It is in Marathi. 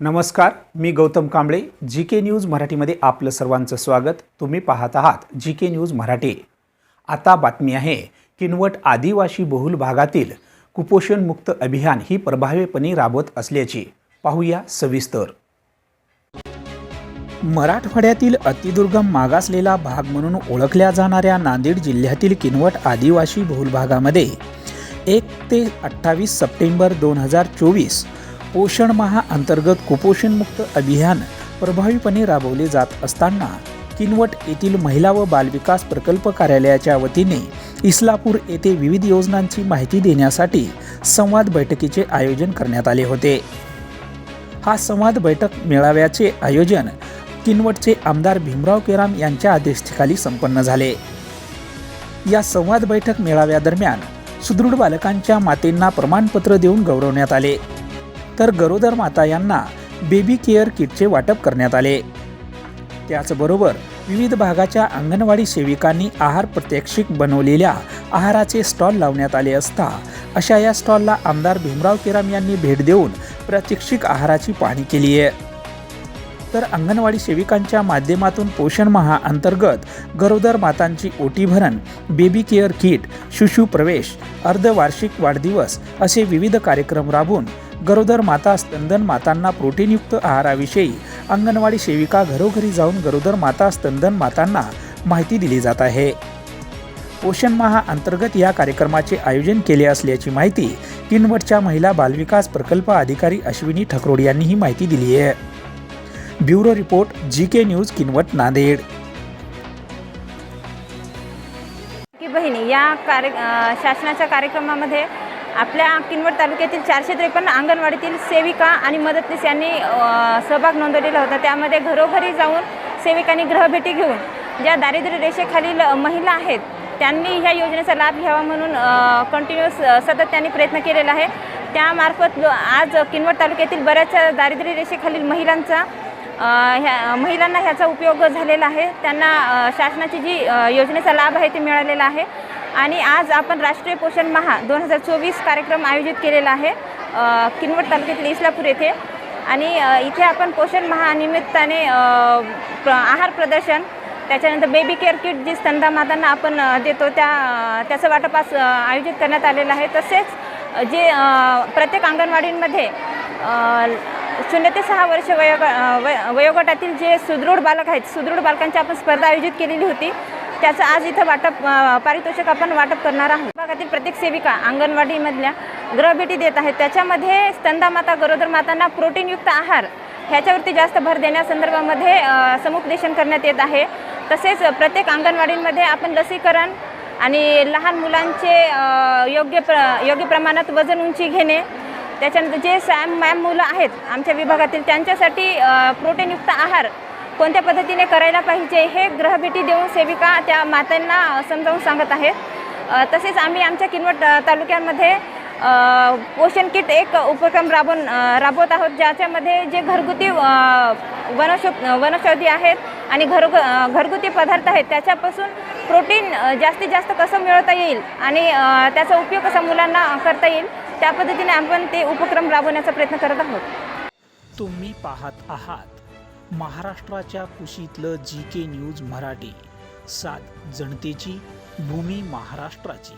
नमस्कार मी Gautam Kamble G K news मराठीमध्ये आपलं सर्वांचं स्वागत. तुम्ही पाहत आहात जी के न्यूज मराठी. आता बातमी आहे किनवट आदिवासी बहुल भागातील कुपोषणमुक्त अभियान ही प्रभावीपणे राबवत असल्याची. पाहूया सविस्तर. मराठवाड्यातील अतिदुर्गम मागासलेला भाग म्हणून ओळखल्या जाणाऱ्या नांदेड जिल्ह्यातील किनवट आदिवासी बहुल भागामध्ये एक ते अठ्ठावीस सप्टेंबर दोन हजार चोवीस पोषण महा अंतर्गत कुपोषणमुक्त अभियान प्रभावीपणे राबवले जात असताना किनवट येथील महिला व बालविकास प्रकल्प कार्यालयाच्या वतीने इस्लापूर येथे विविध योजनांची माहिती देण्यासाठी संवाद बैठकीचे आयोजन करण्यात आले होते. हा संवाद बैठक मेळाव्याचे आयोजन किनवटचे आमदार भीमराव केराम यांच्या अध्यक्षतेखाली संपन्न झाले. या संवाद बैठक मेळाव्यादरम्यान सुदृढ बालकांच्या मातेंना प्रमाणपत्र देऊन गौरवण्यात आले. तर गरोदर माता यांना बेबी केअर किटचे वाटप करण्यात आले. त्याचबरोबर विविध भागाच्या अंगणवाडी सेविकांनी आहार प्रत्यक्षिक बनवलेल्या आहाराचे स्टॉल लावण्यात आले असता अशा या स्टॉलला आमदार भीमराव केराम यांनी भेट देऊन प्रात्यक्षिक आहाराची पाहणी केली आहे. तर अंगणवाडी सेविकांच्या माध्यमातून पोषण महा अंतर्गत गरोदर मातांची ओटी भरण बेबी केअर किट शिशु प्रवेश अर्धवार्षिक वाढदिवस असे विविध कार्यक्रम राबवून गरोदर माता स्तंदन मातांना प्रोटीनयुक्त आहाराविषयी अंगणवाडी सेविका घरोघरी जाऊन गरोदर माता स्तंदन मातांना माहिती दिली जात आहे. पोषण महा अंतर्गत या कार्यक्रमाचे आयोजन केले असल्याची माहिती किनवटच्या महिला बालविकास प्रकल्प अधिकारी अश्विनी ठकरोड यांनी ही माहिती दिली आहे. Bureau report G K news Kinwat Nanded. की बहिणी या कार्य शासनाच्या कार्यक्रमामध्ये आपल्या किनवट तालुक्यातील चारशे त्रेपन्न अंगणवाडीतील सेविका आणि मदतनीस यांनी सहभाग नोंदवलेला होता. त्यामध्ये घरोघरी जाऊन सेविकांनी गृहभेटी घेऊन ज्या दारिद्र्य रेषेखालील महिला आहेत त्यांनी ह्या योजनेचा लाभ घ्यावा म्हणून कंटिन्युअस सतत त्यांनी प्रयत्न केलेला आहे. त्यामार्फत आज किनवट तालुक्यातील बऱ्याचशा दारिद्र्य रेषेखालील महिलांचा ह्या महिलांना ह्याचा उपयोग झालेला आहे. त्यांना शासनाची जी योजनेचा लाभ आहे ते मिळालेला आहे. आणि आज आपण राष्ट्रीय पोषण महा दोन हजार चोवीस कार्यक्रम आयोजित केलेला आहे किनवट तालुक्यातील इस्लापूर येथे. आणि इथे आपण पोषण महानिमित्ताने आहार प्रदर्शन त्याच्यानंतर बेबी केअर किट जी स्तंदा मातांना आपण देतो त्या त्याचं वाटप आज आयोजित करण्यात आलेलं आहे. तसेच जे प्रत्येक अंगणवाडींमध्ये शून्य ते सहा वर्ष वयोग वय वयोगटातील जे सुदृढ बालक आहेत सुदृढ बालकांची आपण स्पर्धा आयोजित केलेली होती. त्याचं आज इथं वाटप पारितोषिक आपण वाटप करणार आहोत. भागातील प्रत्येक सेविका अंगणवाडीमधल्या ग्रहभेटी देत आहेत. त्याच्यामध्ये स्तंदा माता गरोदर मातांना प्रोटीनयुक्त आहार ह्याच्यावरती जास्त भर देण्यासंदर्भामध्ये समुपदेशन करण्यात येत आहे. तसेच प्रत्येक अंगणवाडींमध्ये आपण लसीकरण आणि लहान मुलांचे योग्य प्र योग्य प्रमाणात वजन उंची घेणे त्याच्यानंतर जे सॅम मॅम मुलं आहेत आमच्या विभागातील त्यांच्यासाठी प्रोटीनयुक्त आहार कोणत्या पद्धतीने करायला पाहिजे हे ग्रहभेटी देऊन सेविका त्या मातांना समजावून सांगत आहेत. तसेच आम्ही आमच्या किनवट तालुक्यामध्ये पोषण किट एक उपक्रम राबवून राबवत आहोत ज्याच्यामध्ये जे घरगुती अ, वनौषध वनौषधी आहेत आणि घर घरगुती पदार्थ आहेत त्याच्यापासून प्रोटीन जास्तीत जास्त कसं मिळवता येईल आणि त्याचा उपयोग कसा मुलांना करता येईल त्या पद्धतीने आपण ते उपक्रम राबवण्याचा प्रयत्न करत आहोत. तुम्ही पाहत आहात महाराष्ट्राच्या कुशीतलं जी के न्यूज मराठी. सात जनतेची भूमी महाराष्ट्राची.